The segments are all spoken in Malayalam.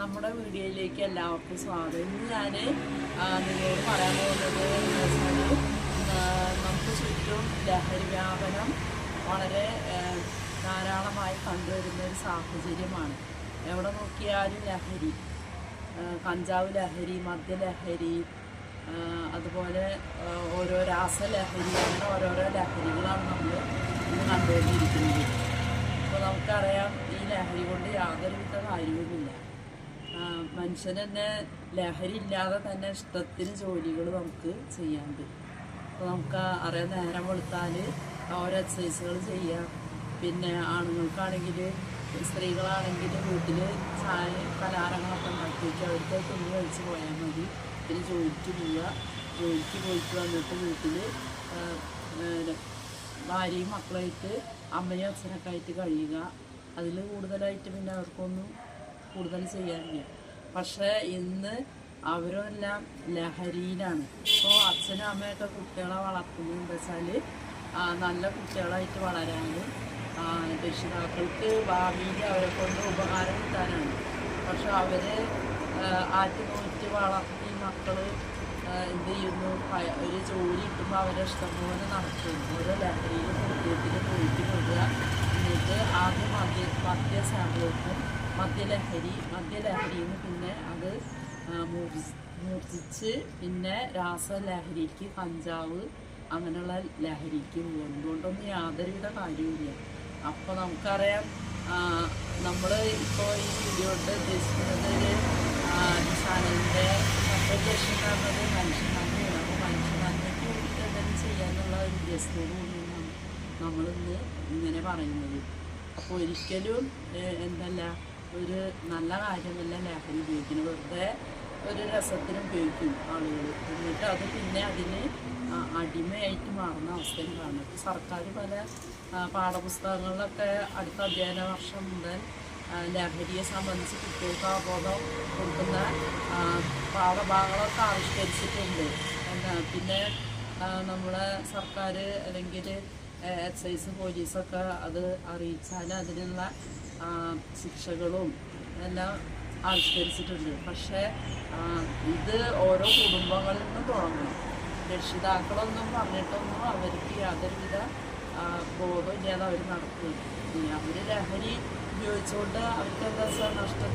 നമ്മുടെ വീഡിയോയിലേക്ക് എല്ലാവർക്കും സ്വാഗതം. ഇന്ന് ഞാൻ നിങ്ങളോട് പറയാൻ പോകുന്നത് നമുക്ക് ചുറ്റും ലഹരി വ്യാപനം വളരെ ധാരാളമായി കണ്ടുവരുന്ന ഒരു സാഹചര്യമാണ്. എവിടെ നോക്കിയാലും ലഹരി കഞ്ചാവ് ലഹരി മദ്യലഹരി അതുപോലെ ഓരോ രാസലഹരി അങ്ങനെ ഓരോരോ ലഹരികളാണ് നമ്മൾ ഇന്ന് കണ്ടുകൊണ്ടിരിക്കുന്നത് അപ്പോൾ നമുക്കറിയാം ഈ ലഹരി കൊണ്ട് യാതൊരുവിധ കാര്യവുമില്ല. ആ, മനുഷ്യന് തന്നെ ലഹരി ഇല്ലാതെ തന്നെ ഇഷ്ടത്തിന് ജോലികൾ നമുക്ക് ചെയ്യാണ്ട് അപ്പോൾ നമുക്ക് അറിയാൻ നേരം വെളുത്താൽ ഓരോ എക്സസൈസുകൾ ചെയ്യാം. പിന്നെ ആണുങ്ങൾക്കാണെങ്കിൽ സ്ത്രീകളാണെങ്കിൽ വീട്ടിൽ ചായ പലഹാരങ്ങളൊക്കെ ഉണ്ടാക്കി വയ്ക്കുക അവർക്ക് തുണി കഴിച്ച് പോയാൽ മതി. പിന്നെ ജോലിക്ക് പോവുക. ജോലിക്ക് പോയിട്ട് വന്നിട്ട് വീട്ടിൽ ഭാര്യയും മക്കളായിട്ട് അമ്മയും അച്ഛനൊക്കെ ആയിട്ട് കഴിയുക. അതിൽ കൂടുതലായിട്ട് പിന്നെ അവർക്കൊന്നും കൂടുതൽ ചെയ്യാനില്ല. പക്ഷേ ഇന്ന് അവരെല്ലാം ലഹരിയിലാണ്. ഇപ്പോൾ അച്ഛനും അമ്മയൊക്കെ കുട്ടികളെ വളർത്തുന്നത് എന്താ വെച്ചാൽ നല്ല കുട്ടികളായിട്ട് വളരാനും രക്ഷിതാക്കൾക്ക് ഭാവിയിൽ അവരെ കൊണ്ട് ഉപകാരം കിട്ടാനാണ്. പക്ഷെ അവർ ആറ്റി നോക്കി വളർത്തി മക്കൾ എന്ത് ചെയ്യുന്നു? ഒരു ജോലി കിട്ടുമ്പോൾ അവരെ ഇഷ്ടംപോലെ നടക്കും ഓരോ ലഹരിയിലും കുട്ടിയത്തിൽ പോയിട്ട് പോകുക എന്നിട്ട് ആദ്യം മദ്യ മദ്യ സാമ്പിൾക്കും മദ്യലഹരി മദ്യലഹരിയിൽ നിന്ന് പിന്നെ അത് മൂർജിച്ച് പിന്നെ രാസലഹരിക്ക് കഞ്ചാവ് അങ്ങനെയുള്ള ലഹരിക്ക് പോകും അതുകൊണ്ടൊന്നും യാതൊരുവിധ കാര്യവുമില്ല. അപ്പോൾ നമുക്കറിയാം നമ്മൾ ഇപ്പോൾ ഈ വീഡിയോ കൊണ്ട് ഉദ്ദേശിക്കുന്നത് ഒരു ചാനലിന്റെ മറ്റൊരു ലക്ഷ്യം പറഞ്ഞത് മനുഷ്യൻ അപ്പോൾ മനുഷ്യൻ നന്മയ്ക്ക് വേണ്ടിയിട്ട് എന്തെങ്കിലും ചെയ്യാന്നുള്ള ഒരു ഉദ്ദേശത്തോടു കൂടിയാണ് നമ്മളിന്ന് ഇങ്ങനെ പറയുന്നത്. അപ്പോൾ ഒരിക്കലും എന്തല്ല ഒരു നല്ല കാര്യമല്ല ലഹരി ഉപയോഗിക്കുന്നത്? വെറുതെ ഒരു രസത്തിനും ഉപയോഗിക്കും ആളുകൾ എന്നിട്ട് അത് പിന്നെ അതിന് അടിമയായിട്ട് മാറുന്ന അവസ്ഥയും കാണും. സർക്കാർ പല പാഠപുസ്തകങ്ങളിലൊക്കെ അടുത്ത അധ്യയന വർഷം മുതൽ ലഹരിയെ സംബന്ധിച്ച് കുട്ടികൾക്ക് അവബോധം കൊടുക്കുന്ന പാഠഭാഗങ്ങളൊക്കെ ആവിഷ്കരിച്ചിട്ടുണ്ട്. പിന്നെ നമ്മുടെ സർക്കാർ അല്ലെങ്കിൽ എക്സൈസ് പോലീസൊക്കെ അത് അറിയിച്ചാൽ അതിനുള്ള ശിക്ഷകളും എല്ലാം ആവിഷ്കരിച്ചിട്ടുണ്ട്. പക്ഷേ ഇത് ഓരോ കുടുംബങ്ങളിൽ നിന്ന് തുടങ്ങണം. രക്ഷിതാക്കളൊന്നും പറഞ്ഞിട്ടൊന്നും അവർക്ക് യാതൊരുവിധ ബോധം ബോധമില്ലാതെ അവർ നടക്കുന്നു അവർ ലഹരി ഉപയോഗിച്ചുകൊണ്ട് അവർക്ക് എന്താ വെച്ചാൽ നഷ്ടം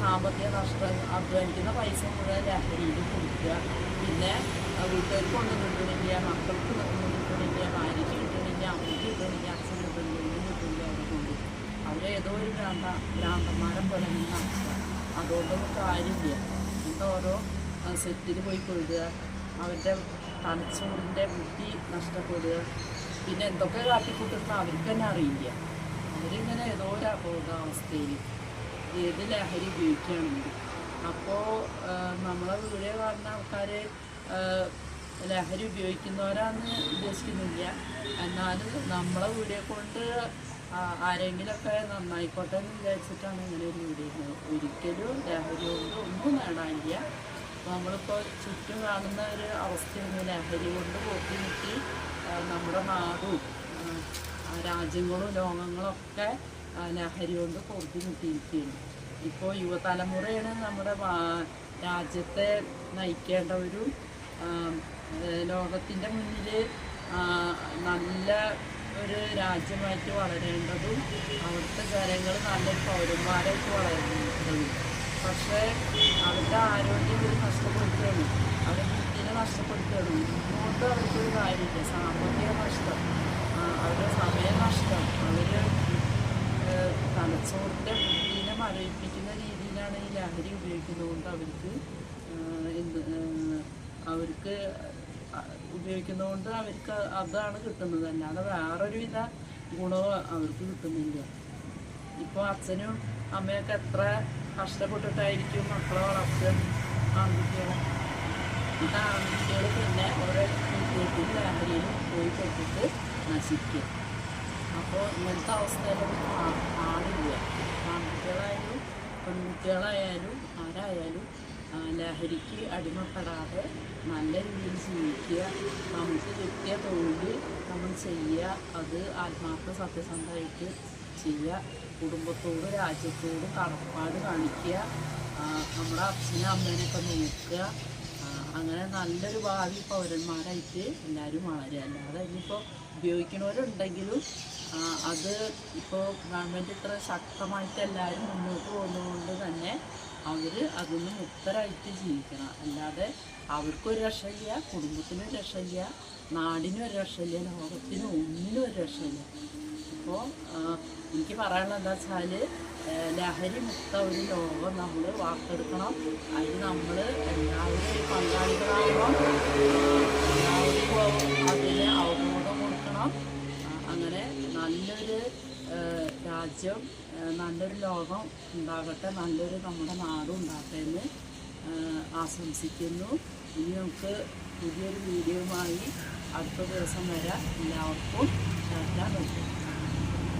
സാമ്പത്തിക നഷ്ടം അധ്വാനിക്കുന്ന പൈസ മുഴുവൻ ലഹരിയിൽ കൊടുക്കുക. പിന്നെ വീട്ടുകാർക്ക് കിട്ടണില്ല മക്കൾക്ക് കിട്ടണില്ല ഭാര്യയ്ക്ക് കിട്ടണില്ല അച്ഛൻ കിട്ടണില്ല ഒന്നും അവരെ ഏതോ ഒരു ഭ്രാന്ത ഭ്രാന്തന്മാരെ പോലെ നിന്ന് അതുകൊണ്ടൊന്നും കാര്യമില്ല. എന്നിട്ട് ഓരോ സെറ്റിൽ പോയി കൊഴുകുക അവരുടെ തലച്ചോറിന്റെ ബുദ്ധി നഷ്ടപ്പെടുക. പിന്നെ എന്തൊക്കെ കാട്ടിക്കൂട്ടുന്ന അവർക്ക് തന്നെ അറിയില്ല. അവരിങ്ങനെ ഏതോ ഒരു അബോധാവസ്ഥയിൽ ഏത് ലഹരി ഉപയോഗിക്കുകയാണെങ്കിൽ അപ്പോൾ നമ്മളെ വീഡിയോ കാണുന്ന ആൾക്കാർ ലഹരി ഉപയോഗിക്കുന്നവരാന്ന് ഉദ്ദേശിക്കുന്നില്ല. എന്നാലും നമ്മളെ വീഡിയോ കൊണ്ട് ആരെങ്കിലൊക്കെ നന്നായിക്കോട്ടെ എന്ന് വിചാരിച്ചിട്ടാണ് ഇങ്ങനെ ഒരു വീഡിയോ. ഒരിക്കലും ലഹരി കൊണ്ട് ഒന്നും നേടാനില്ല. നമ്മളിപ്പോൾ ചുറ്റും കാണുന്ന ഒരു അവസ്ഥയാണ് ലഹരി കൊണ്ട് പോക്കി ആ, നമ്മുടെ നാടും രാജ്യങ്ങളും ലോകങ്ങളൊക്കെ ലഹരി കൊണ്ട് പൊറുതിമുട്ടിയിരിക്കുകയാണ് ഇപ്പോൾ യുവതലമുറയാണ് നമ്മുടെ രാജ്യത്തെ നയിക്കേണ്ട നയിക്കേണ്ടവരും ലോകത്തിന്റെ മുന്നിൽ നല്ല ഒരു രാജ്യമായിട്ട് വളരേണ്ടതും അവിടുത്തെ ജനങ്ങൾ നല്ലൊരു പൗരന്മാരായിട്ട് വളരേണ്ടതും. പക്ഷേ അവരുടെ ആരോഗ്യം ഇവർ നഷ്ടപ്പെടുത്തുകയാണ്. അവരുടെ ബുദ്ധിനെ നഷ്ടപ്പെടുത്തുകയാണ്. ഇങ്ങോട്ട് അവർക്കൊരു കാര്യമില്ല. സാമ്പത്തിക നഷ്ടം. അവരുടെ സമയ നഷ്ടം. അവർ തലച്ചോറിന്റെ ബുദ്ധിനെ മരവിപ്പിക്കുന്ന രീതിയിലാണ് ഈ ലഹരി ഉപയോഗിക്കുന്നതുകൊണ്ട് അവർക്ക് എന്ത് അവർക്ക് ഉപയോഗിക്കുന്നതുകൊണ്ട് അവർക്ക് അതാണ് കിട്ടുന്നത്. അല്ലാതെ വേറൊരു വിധ ഗുണവും അവർക്ക് കിട്ടുന്നില്ല. ഇപ്പോൾ അച്ഛനും അമ്മയൊക്കെ എത്ര കഷ്ടപ്പെട്ടിട്ടായിരിക്കും മക്കളെ വളർത്തുക? ആൺകുട്ടികളെ. എന്നിട്ട് ആൺകുട്ടികൾ പിന്നെ ഓരോ വീട്ടിൽ ലഹരിയിൽ പോയി പെട്ടിട്ട് നശിക്കും അപ്പോൾ ഇങ്ങനത്തെ അവസ്ഥയിലൊന്നും ആളില്ല. ആൺകുട്ടികളായാലും പെൺകുട്ടികളായാലും ആരായാലും ലഹരിക്ക് അടിമപ്പെടാതെ നല്ല രീതിയിൽ ജീവിക്കുക. നമുക്ക് കിട്ടിയ തൊഴിൽ നമ്മൾ ചെയ്യുക. അത് ആത്മാർത്ഥ സത്യസന്ധമായിട്ട് ചെയ്യുക. കുടുംബത്തോടും രാജ്യത്തോടും കടപ്പാട് കാണിക്കുക. നമ്മുടെ അച്ഛനും അമ്മേനെയൊക്കെ നോക്കുക. അങ്ങനെ നല്ലൊരു ഭാവി പൗരന്മാരായിട്ട് എല്ലാവരും വളരുക. അല്ലാതെ ഇനിയിപ്പോൾ ഉപയോഗിക്കുന്നവരുണ്ടെങ്കിലും ആ, അത് ഇപ്പോൾ ഗവൺമെന്റ് ഇത്ര ശക്തമായിട്ട് എല്ലാവരും മുന്നോട്ട് പോകുന്നതുകൊണ്ട് തന്നെ അവർ അതിന് മുക്തരായിട്ട് ജീവിക്കണം. അല്ലാതെ അവർക്കൊരു രക്ഷയില്ല കുടുംബത്തിനും രക്ഷയില്ല നാടിനും ഒരു രക്ഷയില്ല ലോകത്തിനും ഒന്നിനും ഒരു രക്ഷയില്ല. അപ്പോൾ എനിക്ക് പറയാനുള്ളത് എന്താ വെച്ചാൽ ലഹരി മുക്ത ഒരു ലോകം നമ്മൾ വാർത്തെടുക്കണം. അതിന് നമ്മൾ എല്ലാവരും പങ്കാളികളാകണം എല്ലാവർക്കും അതിന് അവബോധം കൊടുക്കണം ആ, അങ്ങനെ നല്ലൊരു ആ, രാജ്യം നല്ലൊരു ലോകം ഉണ്ടാകട്ടെ നല്ലൊരു നമ്മുടെ നാടും ഉണ്ടാകട്ടെ എന്ന് ആശംസിക്കുന്നു. ഇനി നമുക്ക് പുതിയൊരു വീഡിയോയുമായി അടുത്ത ദിവസം വരാം. എല്ലാവർക്കും കേൾക്കാൻ പറ്റും